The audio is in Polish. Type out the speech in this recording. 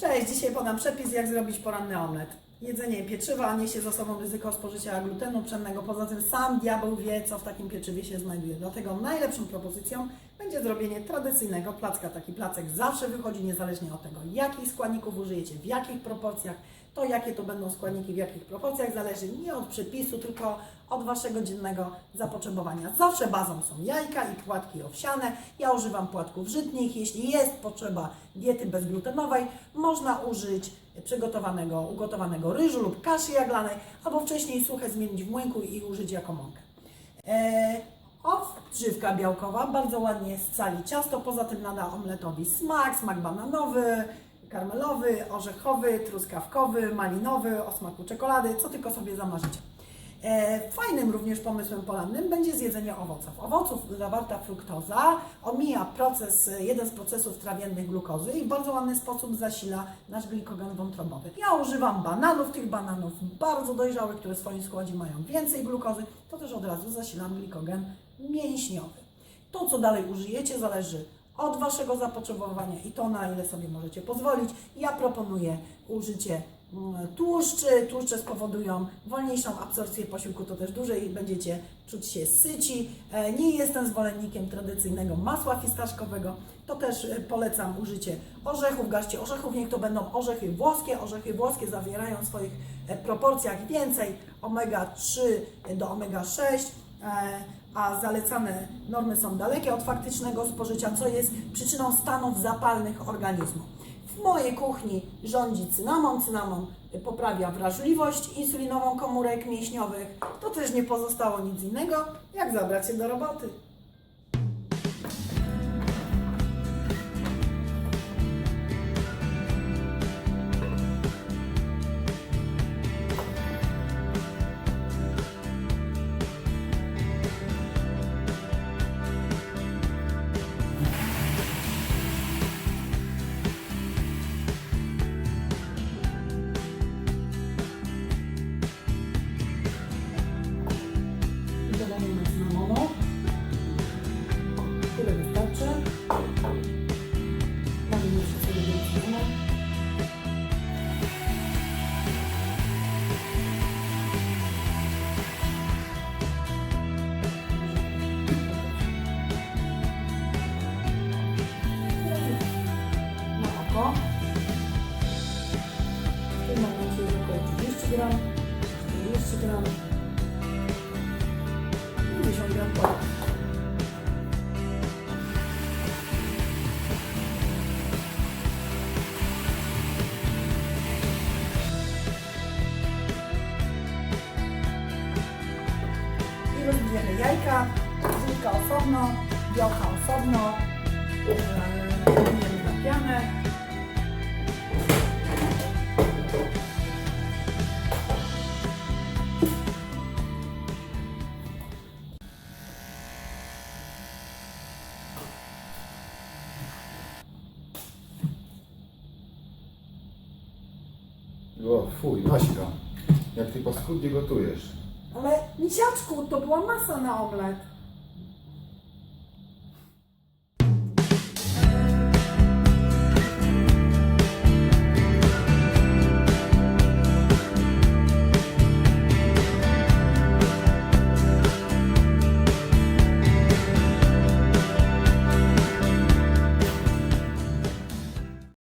Cześć, dzisiaj podam przepis, jak zrobić poranny omlet. Jedzenie pieczywa niesie za sobą ryzyko spożycia glutenu pszennego. Poza tym sam diabeł wie, co w takim pieczywie się znajduje. Dlatego najlepszą propozycją będzie zrobienie tradycyjnego placka. Taki placek zawsze wychodzi niezależnie od tego, jakich składników użyjecie, w jakich proporcjach. To, jakie to będą składniki, w jakich proporcjach, zależy nie od przepisu, tylko od Waszego dziennego zapotrzebowania. Zawsze bazą są jajka i płatki owsiane. Ja używam płatków żytnich. Jeśli jest potrzeba diety bezglutenowej, można użyć przygotowanego, ugotowanego ryżu lub kaszy jaglanej, albo wcześniej suche zmienić w młynku i użyć jako mąkę. E, odżywka białkowa bardzo ładnie scali ciasto, poza tym nada omletowi smak, smak bananowy, karmelowy, orzechowy, truskawkowy, malinowy, o smaku czekolady, co tylko sobie zamarzycie. E, Fajnym również pomysłem porannym będzie zjedzenie owoców. Owoców zawarta fruktoza omija proces, jeden z procesów trawiennych glukozy i w bardzo ładny sposób zasila nasz glikogen wątrobowy. Ja używam bananów, tych bananów bardzo dojrzałych, które w swoim składzie mają więcej glukozy, to też od razu zasilam glikogen mięśniowy. To, co dalej użyjecie, zależy od Waszego zapotrzebowania i to, na ile sobie możecie pozwolić. Ja proponuję użycie mm, tłuszczy. Tłuszcze spowodują wolniejszą absorpcję posiłku, to też dłużej będziecie czuć się syci. E, Nie jestem zwolennikiem tradycyjnego masła fistaszkowego, to też e, polecam użycie orzechów, garści orzechów, niech to będą orzechy włoskie. Orzechy włoskie zawierają w swoich e, proporcjach więcej omega-3 do omega-6 e, a zalecane normy są dalekie od faktycznego spożycia, co jest przyczyną stanów zapalnych organizmu. W mojej kuchni rządzi cynamon. Cynamon poprawia wrażliwość insulinową komórek mięśniowych. To też nie pozostało nic innego, jak zabrać się do roboty. Oko. W tym momencie jest około 30 gram, 40 gram. 50 gram pora. Rozbijemy jajka, żółtka osobno, białka osobno, robimy na pianę. O, fuj, Maśka, jak ty paskudnie gotujesz. Ale misiaczku, to była masa na omlet.